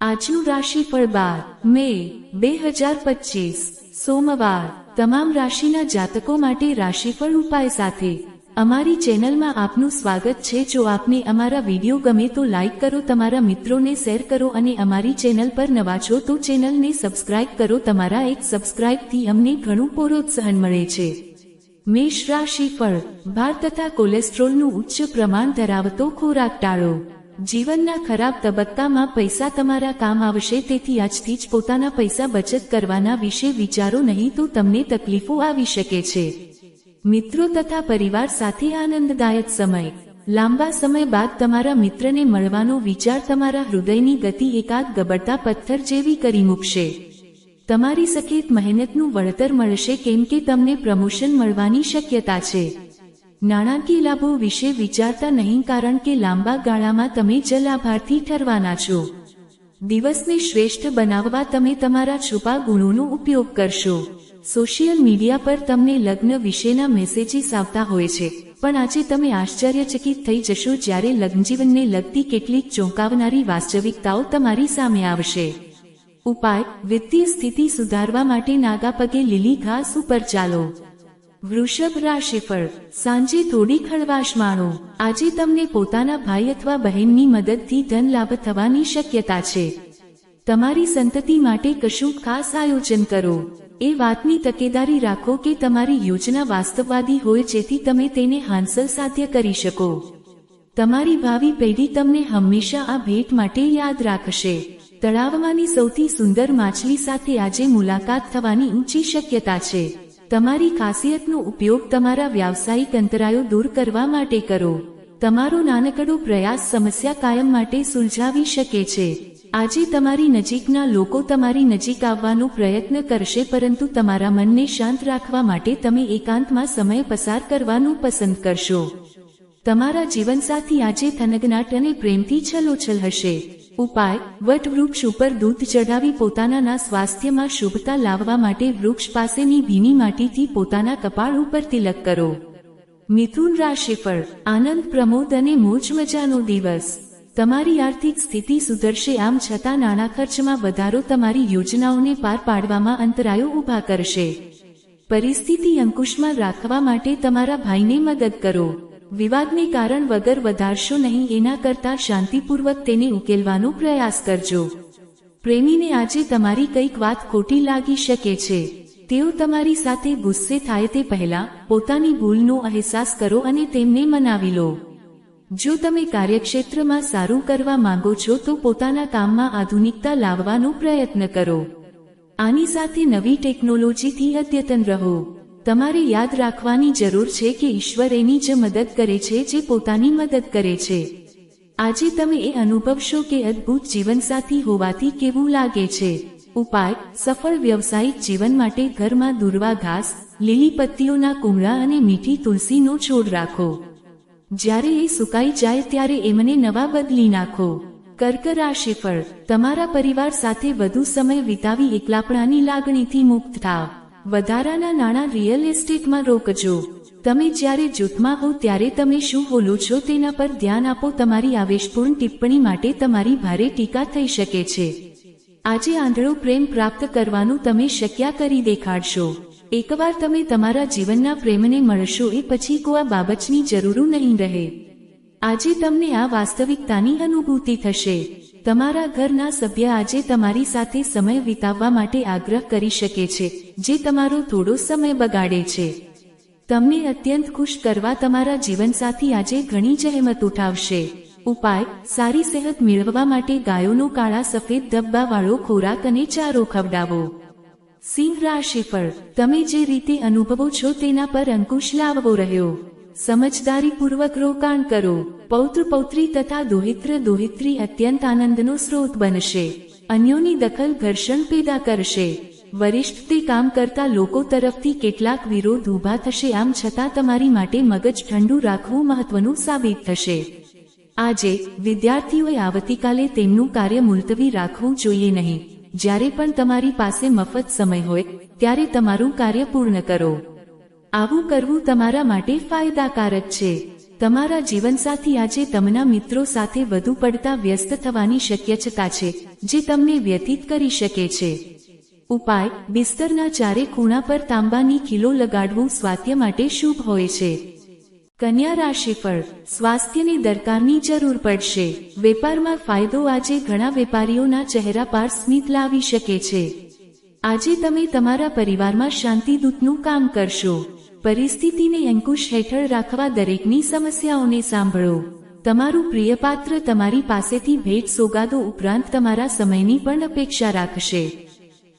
આજનું રાશિફળ બાર, મે, બે હજાર પચીસ, સોમવાર. તમામ રાશિના જાતકો માટે રાશિફળ ઉપાય સાથે અમારી ચેનલમાં આપનું સ્વાગત છે. જો આપને અમારા વીડિયો ગમે તો લાઈક કરો, તમારા મિત્રોને શેર કરો અને અમારી ચેનલ પર નવા છો તો ચેનલને સબસ્ક્રાઇબ કરો. તમારા એક સબસ્ક્રાઇબથી અમને ઘણું પ્રોત્સાહન મળે છે. મેષ રાશિફળ, ભાર તથા કોલેસ્ટ્રોલનું ઉચ્ચ પ્રમાણ ધરાવતો ખોરાક ટાળો. જીવનના ખરાબ તબક્કામાં પૈસા તમારા કામ આવશે, તેથી આજથી જ પોતાના પૈસા બચત કરવાના વિશે વિચારો નહીં તો તમને તકલીફો આવી શકે છે. મિત્રો તથા પરિવાર સાથે આનંદદાયક સમય. લાંબા સમય બાદ તમારા મિત્રને મળવાનો વિચાર તમારા હૃદયની ગતિ એકાદ ગબડતા પથ્થર જેવી કરી મૂકશે. તમારી સખેત મહેનતનું વળતર મળશે, કેમ કે તમને પ્રમોશન મળવાની શક્યતા છે. નાણાકીય લાભો વિશે વિચારતા નહીં કારણ કે લાંબા ગાળામાં તમે જલાભારથી ઠરવાના છો. દિવસને શ્રેષ્ઠ બનાવવા તમે તમારા છુપા ગુણોનો ઉપયોગ કરશો. સોશિયલ મીડિયા પર તમને લગ્ન વિશેના મેસેજીસ આવતા હોય છે. પણ આજે તમે આશ્ચર્યચકિત થઈ જશો જ્યારે લગ્નજીવનને લગતી કેટલીક ચોંકાવનારી વાસ્તવિકતાઓ તમારી સામે આવશે. ઉપાય, વિત્તીય સ્થિતિ સુધારવા માટે નાગા પગે લીલી ઘાસ ઉપર ચાલો. વૃષભ રાશિફળ સાંજે થોડી ખળવાશ માણો. આજે તમને પોતાના ભાઈ અથવા બહેનની મદદથી ધન લાભ થવાની શક્યતા છે. તમારી સંતતિ માટે કશું ખાસ આયોજન કરો. એ વાતની તકેદારી રાખો કે તમારી યોજના વાસ્તવવાદી હોય જેથી તમે તેને હાંસલ સાધ્ય કરી શકો. તમારી ભાવિ પેઢી તમને હંમેશા આ ભેટ માટે યાદ રાખશે. તળાવમાંની સૌથી સુંદર માછલી સાથે આજે મુલાકાત થવાની ઊંચી શક્યતા છે. તમારી ખાસિયતનો ઉપયોગ તમારા વ્યાવસાયિક અંતરાયો દૂર કરવા માટે કરો. તમારો નાનકડો પ્રયાસ સમસ્યા કાયમ માટે સુલઝાવી શકે છે. આજે તમારી નજીકના લોકો તમારી નજીક આવવાનો પ્રયત્ન કરશે પરંતુ તમારા મનને શાંત રાખવા માટે તમે એકાંતમાં સમય પસાર કરવાનું પસંદ કરશો. તમારા જીવનસાથી આજે થનગનાટ અને પ્રેમથી છલોછલ હશે. ઉપાય, વટ વૃક્ષ ઉપર દૂધ ચઢાવી પોતાના સ્વાસ્થ્યમાં શુભતા લાવવા માટે વૃક્ષ પાસેની ભીની માટીથી પોતાના કપાળ ઉપર તિલક કરો. મિથુન રાશિફળ આનંદ પ્રમોદ અને મોજ મજાનો દિવસ. તમારી આર્થિક સ્થિતિ સુધરશે આમ છતાં નાણાં ખર્ચમાં વધારો તમારી યોજનાઓને પાર પાડવામાં અંતરાયો ઊભા કરશે. પરિસ્થિતિ અંકુશમાં રાખવા માટે તમારા ભાઈને મદદ કરો. વિવાદને કારણ વગર વધારશો નહીં, એના કરતા શાંતિપૂર્વક તેને ઉકેલવાનો પ્રયાસ કરજો. પ્રેમીને આજે તમારી કંઈક વાત ખોટી લાગી શકે છે. તેઓ તમારી સાથે ગુસ્સે થાય તે પહેલા પોતાની ભૂલનો અહેસાસ કરો અને તેમને મનાવી લો. જો તમે કાર્યક્ષેત્રમાં સારું કરવા માંગો છો, તો પોતાના કામમાં આધુનિકતા લાવવાનો પ્રયત્ન કરો. આની સાથે નવી ટેકનોલોજીથી અદ્યતન રહો. તમારે યાદ રાખવાની જરૂર છે કે ઈશ્વર એની જ મદદ કરે છે, જે પોતાની મદદ કરે છે. આજે તમે એ અનુભવશો કે અદ્ભુત જીવનસાથી હોવાથી કેવું લાગે છે. ઉપાય, સફળ વ્યવસાયિક જીવન માટે ઘરમાં દુર્વા ઘાસ, લીલી પત્તીઓના કુમળા અને મીઠી તુલસીનો છોડ રાખો. જ્યારે એ સુકાઈ જાય ત્યારે એમને નવા બદલી નાખો. કર્ક શિફળ તમારા પરિવાર સાથે વધુ સમય વિતાવી એકલાપણાની લાગણીથી મુક્ત થાવ. વધારાના નાણાં રિયલ એસ્ટેટમાં રોકજો. તમે જ્યારે જૂથમાં હો ત્યારે તમે શું બોલો છો તેના પર ધ્યાન આપો. તમારી આવેશપૂર્ણ ટિપ્પણી માટે તમારી ભારે ટીકા થઈ શકે છે. આજે આંધળો પ્રેમ પ્રાપ્ત કરવાનું તમે શક્ય કરી દેખાડશો. એકવાર તમે તમારા જીવનના પ્રેમને મળશો એ પછી કોઈ બાબતની જરૂર નહીં રહે. આજે તમને આ વાસ્તવિકતાની અનુભૂતિ થશે. તમારા ઘરના સભ્ય આજે તમારી સાથે સમય વિતાવવા માટે આગ્રહ કરી શકે છે, જે તમારો થોડો સમય બગાડે છે. તમને અત્યંત ખુશ કરવા તમારા જીવનસાથી આજે ઘણી જહેમત ઉઠાવશે. ઉપાય, સારી સેહત મેળવવા માટે ગાયોનો કાળા સફેદ ધબ્બાવાળો ખોરાક અને ચારો ખવડાવો. સિંહ રાશિફળ તમે જે રીતે અનુભવો છો તેના પર અંકુશ લાવવો રહ્યો. સમજદારીપૂર્વક રોકાણ કરો. પૌત્ર પૌત્રી તથા દોહિત્ર દોહિત્રી અત્યંત આનંદનો સ્રોત બનશે. અન્યોની દખલ ઘર્ષણ પેદા કરશે. વરિષ્ઠ તે કામ કરતા લોકો તરફથી કેટલાક વિરોધ ઊભા થશે આમ છતાં તમારી માટે મગજ ઠંડુ રાખવું મહત્વનું સાબિત થશે. આજે વિદ્યાર્થીઓએ આવતીકાલે તેમનું કાર્ય મુલતવી રાખવું જોઈએ નહીં. જ્યારે પણ તમારી પાસે મફત સમય હોય, ત્યારે તમારું કાર્ય પૂર્ણ કરો. આવું કરવું તમારા માટે ફાયદાકારક છે. તમારા જીવનસાથી આજે તમના મિત્રો સાથે વધુ પડતા વ્યસ્ત થવાની શક્યતા છે, જે તમને વ્યતીત કરી શકે છે. ઉપાય, બિસ્તરના ચારે ખૂણા પર તાંબાની ખીલો લગાડવું સ્વાસ્થ્ય માટે શુભ હોય છે. કન્યા રાશિફળ સ્વાસ્થ્યની દરકારની જરૂર પડશે. વેપારમાં ફાયદો આજે ઘણા વેપારીઓના ચહેરા પર સ્મિત લાવી શકે છે. આજે તમે તમારા પરિવારમાં શાંતિદૂતનું કામ કરશો. પરિસ્થિતિને અંકુશ હેઠળ રાખવા દરેકની સમસ્યાઓને સાંભળો. તમારું પ્રિય પાત્ર તમારી પાસેથી ભેટ સોગાદો ઉપરાંત તમારા સમયની પણ અપેક્ષા રાખશે.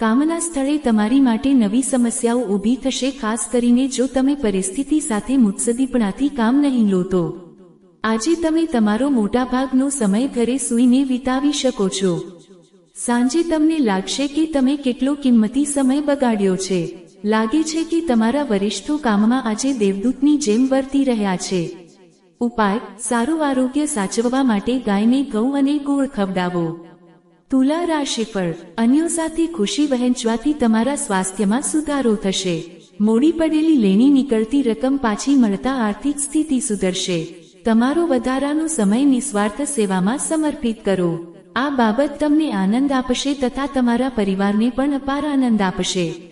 કામના સ્થળે તમારી માટે નવી સમસ્યાઓ ઊભી થશે, ખાસ કરીને જો તમે પરિસ્થિતિ સાથે મુત્સદીપણાથી કામ નહીં લો તો આજે તમે તમારો મોટાભાગનો સમય ઘરે સૂઈને વિતાવી શકો છો. સાંજે તમને લાગશે કે તમે કેટલો કિંમતી સમય બગાડ્યો છે. લાગે છે કે તમારા વરિષ્ઠો કામમાં આજે દેવદૂતની જેમ વર્તી રહ્યા છે. ઉપાય, સારું આરોગ્ય સાચવવા માટે ગાયને ઘઉં અને ગોળ ખવડાવો. તુલા રાશિફળ અન્યો સાથે ખુશી વહેંચવાથી તમારા સ્વાસ્થ્યમાં સુધારો થશે. મોડી પડેલી લેણી નીકળતી રકમ પાછી મળતા આર્થિક સ્થિતિ સુધરશે. તમારો વધારાનો સમય નિસ્વાર્થ સેવામાં સમર્પિત કરો. આ બાબત તમને આનંદ આપશે તથા તમારા પરિવારને પણ અપાર આનંદ આપશે.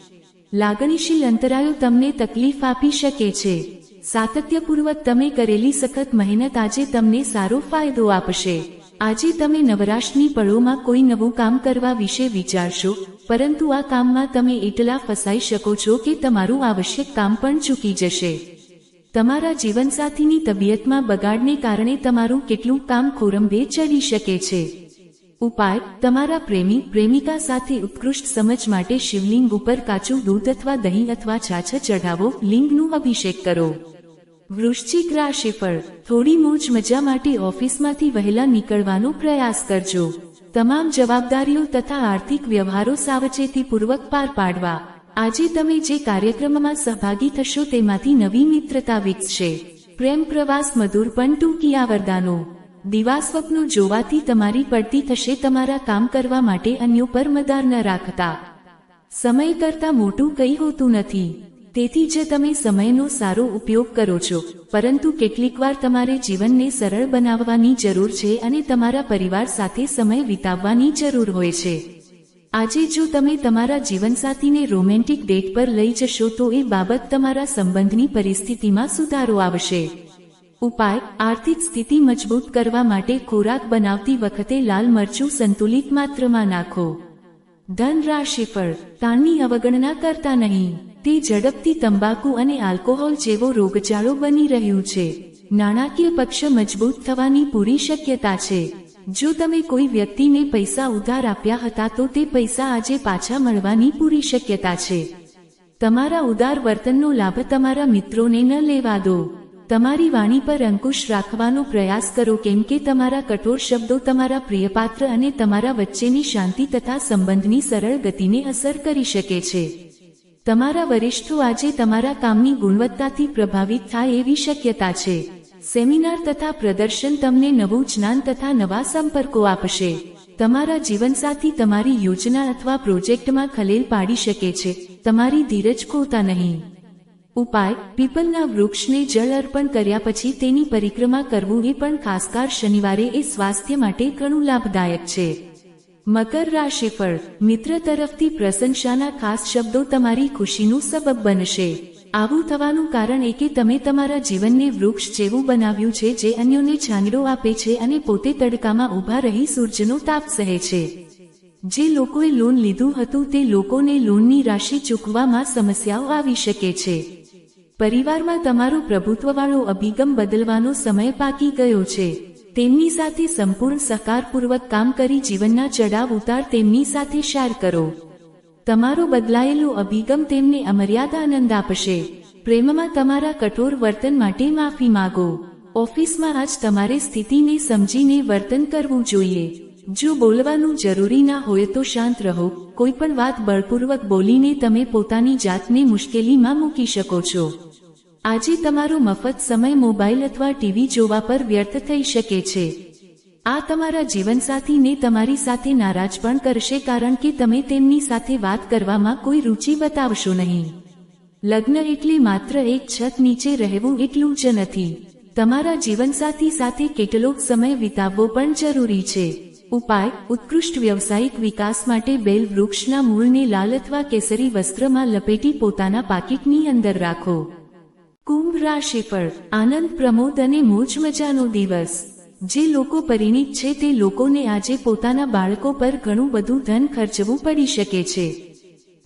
લાગણીશીલ અંતરાયો તમને તકલીફ આપી શકે છે. સાતત્યપૂર્વક તમે કરેલી સખત મહેનત આજે તમને સારો ફાયદો આપશે. આજે તમે નવરાશની પળોમાં કોઈ નવું કામ કરવા વિશે વિચારશો, પરંતુ આ કામમાં તમે એટલા ફસાઈ શકો છો કે તમારું આવશ્યક કામ પણ ચૂકી જશે. તમારા જીવનસાથીની તબિયતમાં બગાડને કારણે તમારું કેટલું કામ ખોરંભે ચડી શકે છે. ઉપાય, તમારા પ્રેમી, પ્રેમિકા સાથે ઉત્કૃષ્ટ સમજ માટે શિવલિંગ ઉપર કાચું દૂધ અથવા દહીં અથવા છાછ ચઢાવો, લિંગનું અભિષેક કરો. વૃશ્ચિક રાશિફળ થોડી મોજ મજા માટે ઓફિસમાંથી વહેલા નીકળવાનો પ્રયાસ કરજો. તમામ જવાબદારીઓ તથા આર્થિક વ્યવહારો સાવચેતીપૂર્વક પાર પાડવા. આજે તમે જે કાર્યક્રમમાં સહભાગી થશો તેમાંથી નવી મિત્રતા વિકસશે પ્રેમ પ્રવાસ મધુર પણ ટૂંકિયા વરદાનો દિવા જોવાથી તમારી પડતી થશે તમારા કામ કરવા માટે અન્યો પર મદાર ન રાખતા. સમય કરતા મોટું કંઈ હોતું નથી. તેથી જ તમે સમયનો સારો ઉપયોગ કરો છો. પરંતુ કેટલીકવાર તમારે જીવનને સરળ બનાવવાની જરૂર છે અને તમારા પરિવાર સાથે સમય વિતાવવાની જરૂર હોય છે. આજે જો તમે તમારા જીવનસાથીને રોમેન્ટિક ડેટ પર લઈ જશો તો એ બાબત તમારા સંબંધની પરિસ્થિતિમાં સુધારો આવશે. ઉપાય, આર્થિક સ્થિતિ મજબૂત કરવા માટે ખોરાક બનાવતી વખતે લાલ મરચું સંતુલિત માત્રામાં નાખો. ધન રાશિ પર, તાણની અવગણના કરતા નહીં. તે ઝડપથી તંબાકુ અને આલ્કોહોલ જેવો રોગચાળો બની રહ્યું છે. નાણાકીય પક્ષ મજબૂત થવાની પૂરી શક્યતા છે. જો તમે કોઈ વ્યક્તિને પૈસા ઉધાર આપ્યા હતા તો તે પૈસા આજે પાછા મળવાની પૂરી શક્યતા છે. તમારા ઉદાર વર્તનનો લાભ તમારા મિત્રોને ન લેવા દો. તમારી વાણી પર અંકુશ રાખવાનો પ્રયાસ કરો કેમ કે તમારા કઠોર શબ્દો તમારા પ્રિયપાત્ર અને તમારા વચ્ચેની શાંતિ તથા સંબંધની સરળ ગતિને અસર કરી શકે છે. તમારા વરિષ્ઠો આજે તમારા કામની ગુણવત્તાથી પ્રભાવિત થાય એવી શક્યતા છે. સેમિનાર તથા પ્રદર્શન તમને નવું જ્ઞાન તથા નવા સંપર્કો આપશે. તમારા જીવનસાથી તમારી યોજના અથવા પ્રોજેક્ટમાં ખલેલ પાડી શકે છે. તમારી ધીરજ ખોતા નહીં. ઉપાય, પીપલના વૃક્ષને જળ અર્પણ કર્યા પછી તેની પરિક્રમા કરવું એ પણ ખાસકાર શનિવારે એ સ્વાસ્થ્ય માટે ઘણું લાભદાયક છે. મકર રાશિફળ મિત્ર તરફથી પ્રશંસાના ખાસ શબ્દો તમારી ખુશીનું સબબ બનશે. આવું થવાનું કારણ એ કે તમે તમારા જીવનને વૃક્ષ જેવું બનાવ્યું છે જે અન્યોને છાંગડો આપે છે અને પોતે તડકામાં ઊભા રહી સૂર્યનો તાપ સહે છે. જે લોકોએ લોન લીધું હતું તે લોકોને લોનની રાશિ ચૂકવામાં સમસ્યાઓ આવી શકે છે. પરિવારમાં તમારું પ્રભુત્વવાળો અભિગમ બદલવાનો સમય પાકી ગયો છે. તેમની સાથે સંપૂર્ણ સહકારપૂર્વક કામ કરી જીવનના ચડાવ ઉતાર તેમની સાથે શેર કરો. તમારો બદલાયેલો અભિગમ તેમને અમર્યાદા આનંદ આપશે. પ્રેમમાં તમારા કઠોર વર્તન માટે માફી માગો. ઓફિસમાં આજ તમારે સ્થિતિને સમજીને વર્તન કરવું જોઈએ. જો બોલવાનું જરૂરી ના હોય તો શાંત રહો. કોઈ પણ વાત બળપૂર્વક બોલીને તમે પોતાની જાતને મુશ્કેલીમાં મૂકી શકો છો. આજે તમારો મફત સમય મોબાઈલ અથવા ટીવી જોવા પર વ્યર્થ થઈ શકે છે. આ તમારા જીવનસાથીને તમારી સાથે નારાજ પણ કરશે કારણ કે તમે તેમની સાથે વાત કરવામાં કોઈ રુચિ બતાવશો નહીં. લગ્ન એટલે માત્ર એક છત નીચે રહેવું એટલું જ નથી. તમારા જીવનસાથી સાથે કેટલોક સમય વિતાવવો પણ જરૂરી છે. ઉપાય, ઉત્કૃષ્ટ વ્યવસાયિક વિકાસ માટે બેલ વૃક્ષના મૂળને લાલ અથવા કેસરી વસ્ત્રમાં લપેટી પોતાના પાકીટની અંદર રાખો. કુંભ રાશિફળ આનંદ પ્રમોદ અને મોજ મજાનો દિવસ. જે લોકો પરિણીત છે તે લોકોને આજે પોતાના બાળકો પર ઘણું બધું ધન ખર્ચવું પડી શકે છે.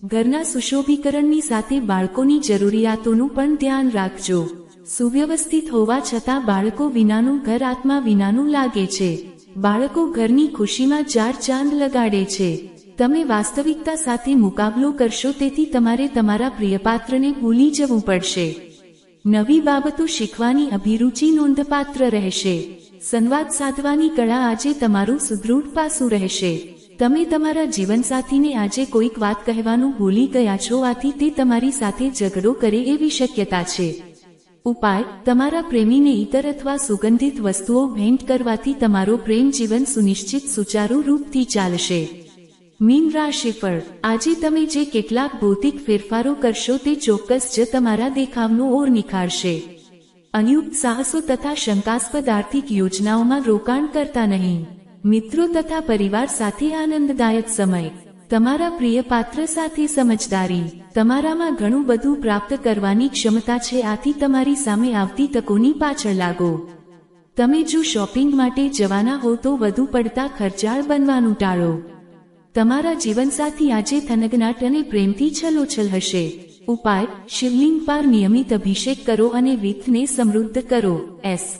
ઘરના સુશોભીકરણની સાથે બાળકોની જરૂરિયાતોનું પણ ધ્યાન રાખજો. સુવ્યવસ્થિત હોવા છતાં બાળકો વિનાનું ઘર આત્મા વિનાનું લાગે છે. બાળકો ઘરની ખુશીમાં ચાર ચાંદ લગાડે છે. તમે વાસ્તવિકતા સાથે મુકાબલો કરશો તેથી તમારે તમારા પ્રિયપાત્રને ભૂલી જવું પડશે. નવી બાબતો શીખવાની અભિરુચિ નોંધપાત્ર રહેશે. સંવાદ સાધવાની કળા આજે તમારું સુદૃઢ પાસું રહેશે. તમે તમારા જીવનસાથીને આજે કોઈક વાત કહેવાનું ભૂલી ગયા છો, આથી તે તમારી સાથે ઝઘડો કરે એવી શક્યતા છે. ઉપાય, તમારા પ્રેમીને ઇતર અથવા સુગંધિત વસ્તુઓ ભેન્ટ કરવાથી તમારો પ્રેમ જીવન સુનિશ્ચિત સુચારુ રૂપથી ચાલશે. મીન રાશિફળ આજે તમે જે કેટલાક ભૌતિક ફેરફારો કરશો તે ચોક્કસ જ તમારા દેખાવનો ઓર નિખારશે. અનયુક્ત સાહસો તથા શંકાસ્પદ આર્થિક યોજનાઓમાં રોકાણ કરતા નહીં. મિત્રો તથા પરિવાર સાથે આનંદદાયક સમય. તમારા પ્રિય પાત્ર સાથે સમજદારી. તમારામાં ઘણું બધું પ્રાપ્ત કરવાની ક્ષમતા છે, આથી તમારી સામે આવતી તકોની પાછળ લાગો. તમે જો શોપિંગ માટે જવાના હો તો વધુ પડતા ખર્ચાળ બનવાનું ટાળો. તમારા જીવનસાથી આજે થનગનાટ અને પ્રેમથી છલોછલ હશે. ઉપાય, શિવલિંગ પર નિયમિત અભિષેક કરો અને વિથને સમૃદ્ધ કરો. એસ.